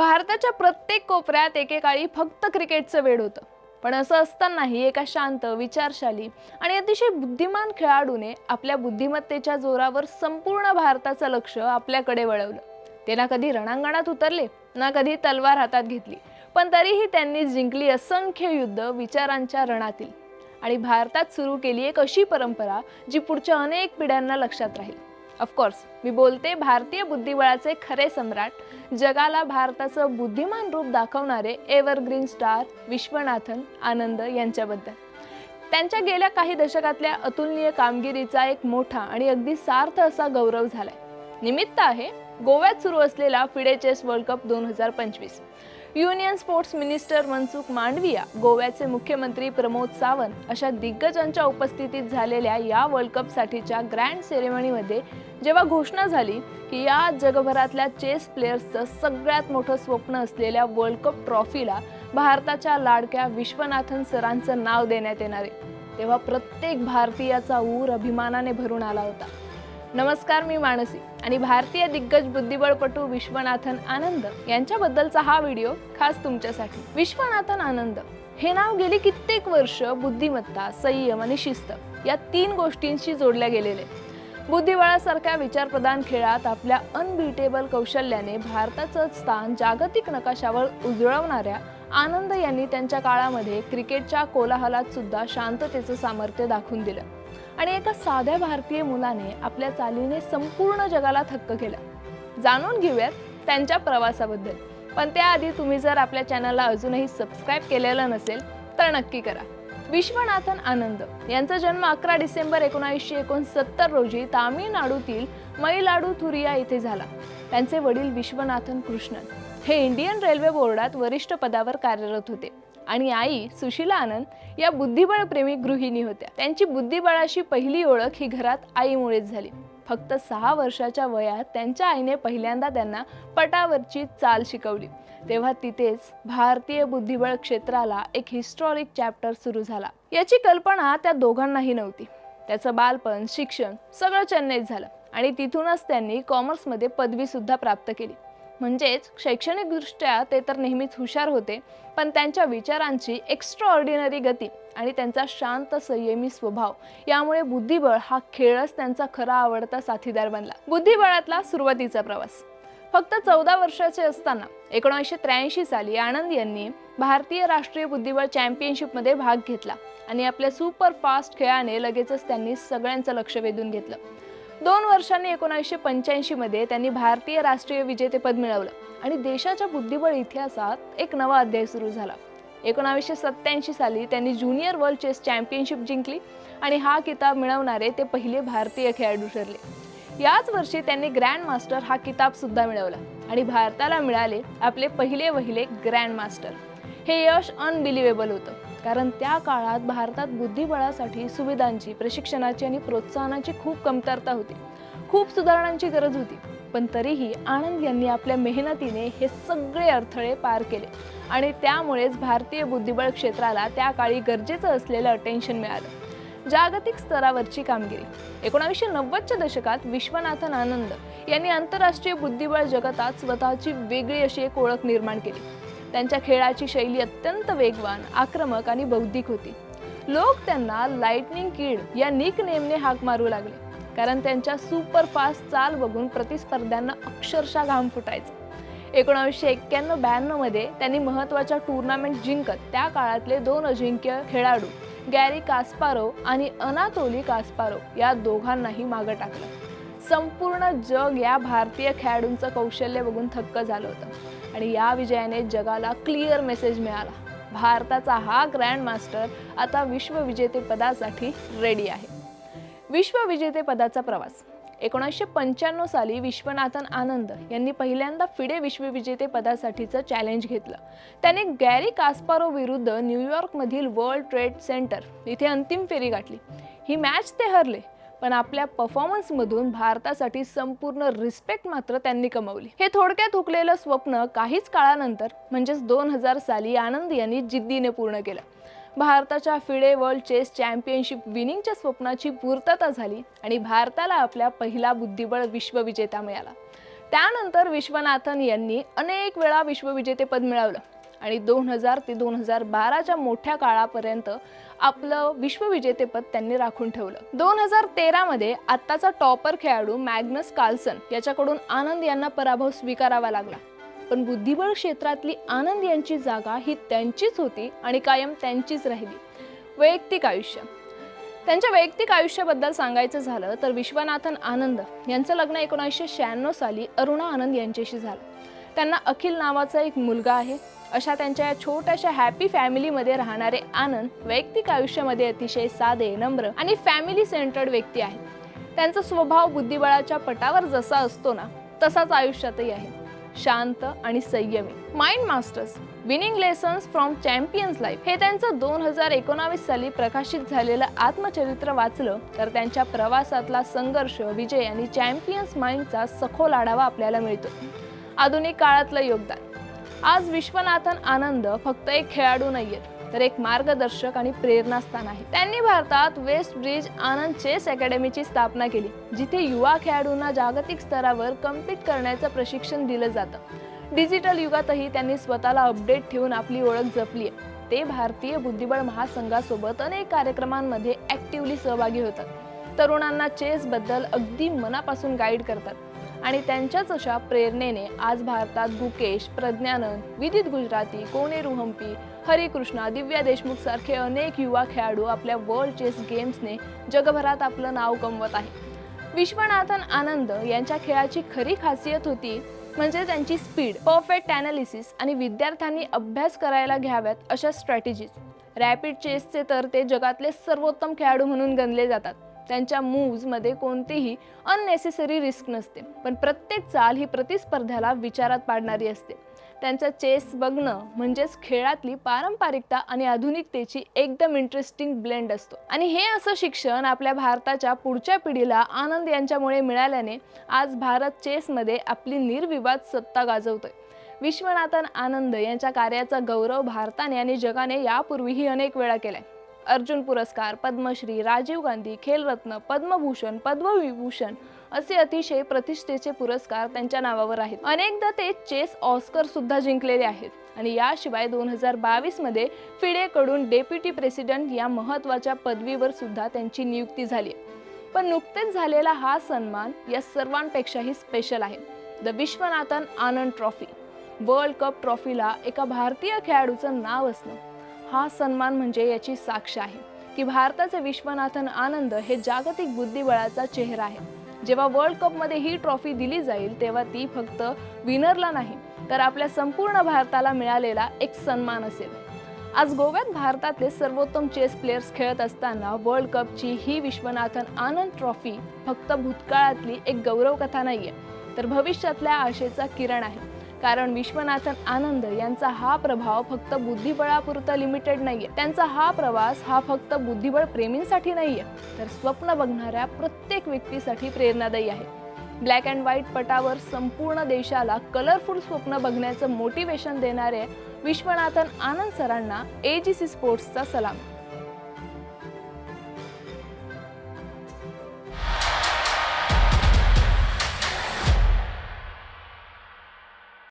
भारताच्या प्रत्येक कोपऱ्यात एकेकाळी फक्त क्रिकेटचं वेड होतं. पण असं असतानाही एका शांत विचारशाली आणि अतिशय बुद्धिमान खेळाडूने आपल्या बुद्धिमत्तेच्या जोरावर संपूर्ण भारताचं लक्ष आपल्याकडे वळवलं. ते ना कधी रणांगणात उतरले ना कधी तलवार हातात घेतली पण तरीही त्यांनी जिंकली असंख्य युद्ध विचारांच्या रणातील. आणि भारतात सुरू केली एक अशी परंपरा जी पुढच्या अनेक पिढ्यांना लक्षात राहील. ऑफकोर्स मी बोलते भारतीय बुद्धिबळाचे खरे सम्राट जगाला भारताचं बुद्धिमान रूप दाखवणारे एव्हरग्रीन स्टार विश्वनाथन आनंद यांच्याबद्दल. त्यांच्या गेल्या काही दशकातल्या अतुलनीय कामगिरीचा एक मोठा आणि अगदी सार्थ असा गौरव झालाय. निमित्त आहे गोव्यात सुरू असलेला फिडे चेस वर्ल्ड कप दोन हजार पंचवीस. Union sports minister Mansukh Mandaviya गोव्याचे मुख्यमंत्री प्रमोद सावंत अशा दिग्गजांच्या उपस्थितीत झालेल्या या वर्ल्ड कपसाठीच्या ग्रँड सेरेमनीमध्ये जेव्हा घोषणा झाली की या जगभरातल्या चेस प्लेयर्सचं सगळ्यात मोठं स्वप्न असलेल्या वर्ल्ड कप ट्रॉफीला भारताच्या लाडक्या विश्वनाथन सरांचं नाव देण्यात येणार आहे. तेव्हा प्रत्येक भारतीयाचा ऊर अभिमानाने भरून आला होता. नमस्कार मी मानसी. आणि भारतीय दिग्गज बुद्धिबळपटू विश्वनाथन आनंद यांच्याबद्दलचा हा व्हिडिओ खास तुमच्यासाठी. विश्वनाथन आनंद हे नाव गेली कित्येक वर्ष बुद्धिमत्ता संयम आणि शिस्त या तीन गोष्टींशी जोडल्या गेलेले. बुद्धिबळासारख्या विचारप्रदान खेळात आपल्या अनबिटेबल कौशल्याने भारताचं स्थान जागतिक नकाशावर उजळवणाऱ्या आनंद यांनी त्यांच्या काळामध्ये क्रिकेटच्या कोलाहलात सुद्धा शांततेचं सामर्थ्य दाखवून दिलं. आणि एका साध्या भारतीय मुलाने आपल्या चालीने संपूर्ण जगाला थक्क केलं. जाणून घेऊयात त्यांच्या प्रवासाबद्दल. पण त्याआधी तुम्ही जर आपल्या चॅनलला अजूनही सबस्क्राईब केलेलं नसेल तर नक्की करा. विश्वनाथन आनंद यांचा जन्म अकरा डिसेंबर एकोणीसशे एकोणसत्तर रोजी तामिळनाडूतील मैलाडूथुरिया येथे झाला. त्यांचे वडील विश्वनाथन कृष्णन. हे इंडियन रेल्वे बोर्डात वरिष्ठ पदावर कार्यरत होते. आणि आई सुशीला आनंद या बुद्धिबळप्रेमी गृहिणी होत्या. त्यांची बुद्धिबळाशी पहिली ओळख ही घरात आईमुळेच झाली. फक्त सहा वर्षाच्या वयात त्यांच्या आईने पहिल्यांदा त्यांना पटावरची चाल शिकवली. तेव्हा तिथेच भारतीय बुद्धिबळ क्षेत्राला एक हिस्टॉरिक चॅप्टर सुरू झाला. याची कल्पना त्या दोघांनाही नव्हती. त्याचं बालपण शिक्षण सगळं चेन्नईत झालं आणि तिथूनच त्यांनी कॉमर्समध्ये पदवीसुद्धा प्राप्त केली. म्हणजेच शैक्षणिकदृष्ट्या ते तर नेहमीच हुशार होते पण त्यांच्या विचारांची एक्स्ट्रा ऑर्डिनरी गती आणि त्यांचा शांत संयमी स्वभाव यामुळे बुद्धिबळ हा खेळच त्यांचा खरा आवडता साथीदार बनला. बुद्धिबळातला सुरुवातीचा प्रवास. फक्त चौदा वर्षाचे असताना एकोणीसशे त्र्याऐंशी साली आनंद यांनी भारतीय राष्ट्रीय बुद्धिबळ चॅम्पियनशिपमध्ये भाग घेतला आणि आपल्या सुपर फास्ट खेळाने लगेचच त्यांनी सगळ्यांचं लक्ष वेधून घेतलं. दोन वर्षांनी एकोणीसशे पंच्याऐंशीमध्ये त्यांनी भारतीय राष्ट्रीय विजेतेपद मिळवलं आणि देशाच्या बुद्धिबळ इतिहासात एक नवा अध्याय सुरू झाला. एकोणावीसशे सत्त्याऐंशी साली त्यांनी ज्युनियर वर्ल्ड चेस चॅम्पियनशिप जिंकली आणि हा किताब मिळवणारे ते पहिले भारतीय खेळाडू ठरले. याच वर्षी त्यांनी ग्रँड मास्टर हा किताब सुद्धा मिळवला आणि भारताला मिळाले आपले पहिले वहिले ग्रँड मास्टर. हे यश अनबिलिव्हेबल होतं. कारण त्या काळात भारतात बुद्धिबळासाठी सुविधांची प्रशिक्षणाची आणि प्रोत्साहनाची खूप कमतरता होती. खूप सुधारणांची गरज होती. पण तरीही आनंद यांनी आपल्या मेहनतीने हे सगळे अडथळे पार केले. आणि त्यामुळेच भारतीय बुद्धिबळ क्षेत्राला त्या काळी गरजेचं असलेलं अटेन्शन मिळालं. जागतिक स्तरावरची कामगिरी. एकोणावीसशे नव्वदच्या दशकात विश्वनाथन आनंद यांनी आंतरराष्ट्रीय बुद्धिबळ जगतात स्वतःची वेगळी अशी एक ओळख निर्माण केली. त्यांच्या खेळाची शैली अत्यंत वेगवान आक्रमक आणि बौद्धिक होती. लोक त्यांना लाइटनिंग किड या निक नेमने हाक मारू लागले. कारण त्यांच्या सुपर फास्ट चाल बघून प्रतिस्पर्ध्यांना अक्षरशः घाम फुटायचा. एकोणावीसशे एक्क्याण्णव ब्याण्णवमध्ये त्यांनी महत्त्वाच्या टुर्नामेंट जिंकत त्या काळातले दोन अजिंक्य खेळाडू गॅरी कास्पारो आणि अनातोली कास्पारो या दोघांनाही मागं टाकलं. संपूर्ण जग या भारतीय खेळाडूंचं कौशल्य बघून थक्क झालं होतं. आणि या विजयाने जगाला क्लिअर मेसेज मिळाला. भारताचा हा ग्रँड मास्टर आता विश्वविजेतेपदासाठी रेडी आहे. विश्वविजेतेपदाचा प्रवास. एकोणीसशे पंच्याण्णव साली विश्वनाथन आनंद यांनी पहिल्यांदा फिडे विश्वविजेतेपदासाठीचं चॅलेंज घेतलं. त्याने गॅरी कास्पारो विरुद्ध न्यूयॉर्कमधील वर्ल्ड ट्रेड सेंटर इथे अंतिम फेरी गाठली. ही मॅच ते हरले. पण आपल्या परफॉर्मन्समधून भारतासाठी संपूर्ण रिस्पेक्ट मात्र त्यांनी कमवली. हे थोडक्यात हुकलेलं स्वप्न काहीच काळानंतर म्हणजेच दोन हजार साली आनंद यांनी जिद्दीने पूर्ण केलं. भारताच्या फिडे वर्ल्ड चेस चॅम्पियनशिप विनिंगच्या स्वप्नाची पूर्तता झाली आणि भारताला आपल्या पहिला बुद्धिबळ विश्वविजेता मिळाला. त्यानंतर विश्वनाथन यांनी अनेक वेळा विश्वविजेतेपद मिळवलं आणि दोन हजार ते दोन हजार बाराच्या मोठ्या काळापर्यंत आपलं विश्वविजेतेपद त्यांनी राखून ठेवलं. दोन हजार तेरामध्ये आत्ताचा टॉपर खेळाडू मॅग्नस कार्लसन याच्याकडून आनंद यांना पराभव स्वीकारावा लागला. पण बुद्धिबळ क्षेत्रातली आनंद यांची जागा ही त्यांचीच होती आणि कायम त्यांचीच राहिली. वैयक्तिक आयुष्य. त्यांच्या वैयक्तिक आयुष्याबद्दल सांगायचं झालं तर विश्वनाथन आनंद यांचं लग्न एकोणीसशे शहाण्णव साली अरुणा आनंद यांच्याशी झालं. त्यांना अखिल नावाचा एक मुलगा आहे. अशा त्यांच्या या छोट्याशा हॅपी फॅमिलीमध्ये राहणारे आनंद वैयक्तिक आयुष्यामध्ये अतिशय साधे नम्र आणि फॅमिली सेंटर्ड व्यक्ती आहे त्यांचा स्वभाव बुद्धिबळाच्या पटावर जसा असतो ना तसाच आयुष्यातही आहे. शांत आणि संयमी. Mind masters winning lessons from champions life हे त्यांचं दोन हजार एकोणावीस साली प्रकाशित झालेलं आत्मचरित्र वाचलं तर त्यांच्या प्रवासातला संघर्ष विजय आणि चॅम्पियन्स माइंडचा सखोल आढावा आपल्याला मिळतो. आधुनिक काळातलं योगदान. आज विश्वनाथन आनंद फक्त एक खेळाडू नाहीयेत तर एक मार्गदर्शक आणि प्रेरणास्थान आहे. त्यांनी भारतात वेस्ट ब्रिज आनंद चेस अकॅडमीची स्थापना केली जिथे युवा खेळाडूंना जागतिक स्तरावर कम्पीट करण्याचं प्रशिक्षण दिलं जातं. डिजिटल युगातही त्यांनी स्वतःला अपडेट ठेवून आपली ओळख जपली आहे. ते भारतीय बुद्धिबळ महासंघासोबत अनेक कार्यक्रमांमध्ये ऍक्टिव्हली सहभागी होतात. तरुणांना चेसबद्दल अगदी मनापासून गाईड करतात. आणि त्यांच्याच अशा प्रेरणेने आज भारतात गुकेश प्रज्ञानंद विदित गुजराती कोनेरू हम्पी हरिकृष्णा दिव्या देशमुख सारखे अनेक युवा खेळाडू आपल्या वर्ल्ड चेस गेम्सने जगभरात आपलं नाव कमवत आहे विश्वनाथन आनंद यांच्या खेळाची खरी खासियत होती म्हणजे त्यांची स्पीड परफेक्ट अनालिसिस आणि विद्यार्थ्यांनी अभ्यास करायला घ्याव्यात अशा स्ट्रॅटेजीज रॅपिड चेसचे तर ते जगातले सर्वोत्तम खेळाडू म्हणून गणले जातात. त्यांच्या मूव्जमध्ये कोणतीही अननेसेसरी रिस्क नसते. पण प्रत्येक चाल ही प्रतिस्पर्ध्याला विचारात पाडणारी असते. त्यांचा चेस बघणं म्हणजेच खेळातली पारंपरिकता आणि आधुनिकतेची एकदम इंटरेस्टिंग ब्लेंड असतो. आणि हे असं शिक्षण आपल्या भारताच्या पुढच्या पिढीला आनंद यांच्यामुळे मिळाल्याने आज भारत चेसमध्ये आपली निर्विवाद सत्ता गाजवतोय. विश्वनाथन आनंद यांच्या कार्याचा गौरव भारताने आणि जगाने यापूर्वीही अनेक वेळा केलाय. अर्जुन पुरस्कार पद्मश्री राजीव गांधी खेलरत्न पद्मभूषण पद्मविभूषण असे अतिशय प्रतिष्ठेचे पुरस्कार त्यांच्या नावावर आहेत. अनेकदा ते चेस ऑस्कर सुद्धा जिंकलेले आहेत आणि याशिवाय दोन हजार बावीसमध्ये फिडेकडून डेप्युटी प्रेसिडेंट या महत्त्वाच्या पदवीवर सुद्धा त्यांची नियुक्ती झाली पण नुकतेच झालेला हा सन्मान या सर्वांपेक्षाही स्पेशल आहे. The Viswanathan Anand trophy world cup ट्रॉफीला एका भारतीय खेळाडूचं नाव असणं हा सन्मान म्हणजे याची साक्ष आहे की भारताचे विश्वनाथन आनंद हे जागतिक बुद्धिबळाचा चेहरा आहे. जेव्हा वर्ल्ड कपमध्ये ही ट्रॉफी दिली जाईल तेव्हा ती फक्त विनरला नाही तर आपल्या संपूर्ण भारताला मिळालेला एक सन्मान असेल. आज गोव्यात भारतातले सर्वोत्तम चेस प्लेयर्स खेळत असताना वर्ल्ड कपची ही विश्वनाथन आनंद ट्रॉफी फक्त भूतकाळातली एक गौरव कथा नाहीये तर भविष्यातल्या आशेचा किरण आहे. कारण विश्वनाथन आनंद यांचा हा प्रभाव फक्त बुद्धिबळापुरता लिमिटेड नाहीये. त्यांचा हा प्रवास हा फक्त बुद्धिबळ प्रेमींसाठी नाहीये. तर स्वप्न बघणाऱ्या प्रत्येक व्यक्तीसाठी प्रेरणादायी आहे. ब्लॅक अँड व्हाईट पटावर संपूर्ण देशाला कलरफुल स्वप्न बघण्याचं मोटिवेशन देणारे विश्वनाथन आनंद सरांना ए जी सी स्पोर्ट्सचा सलाम.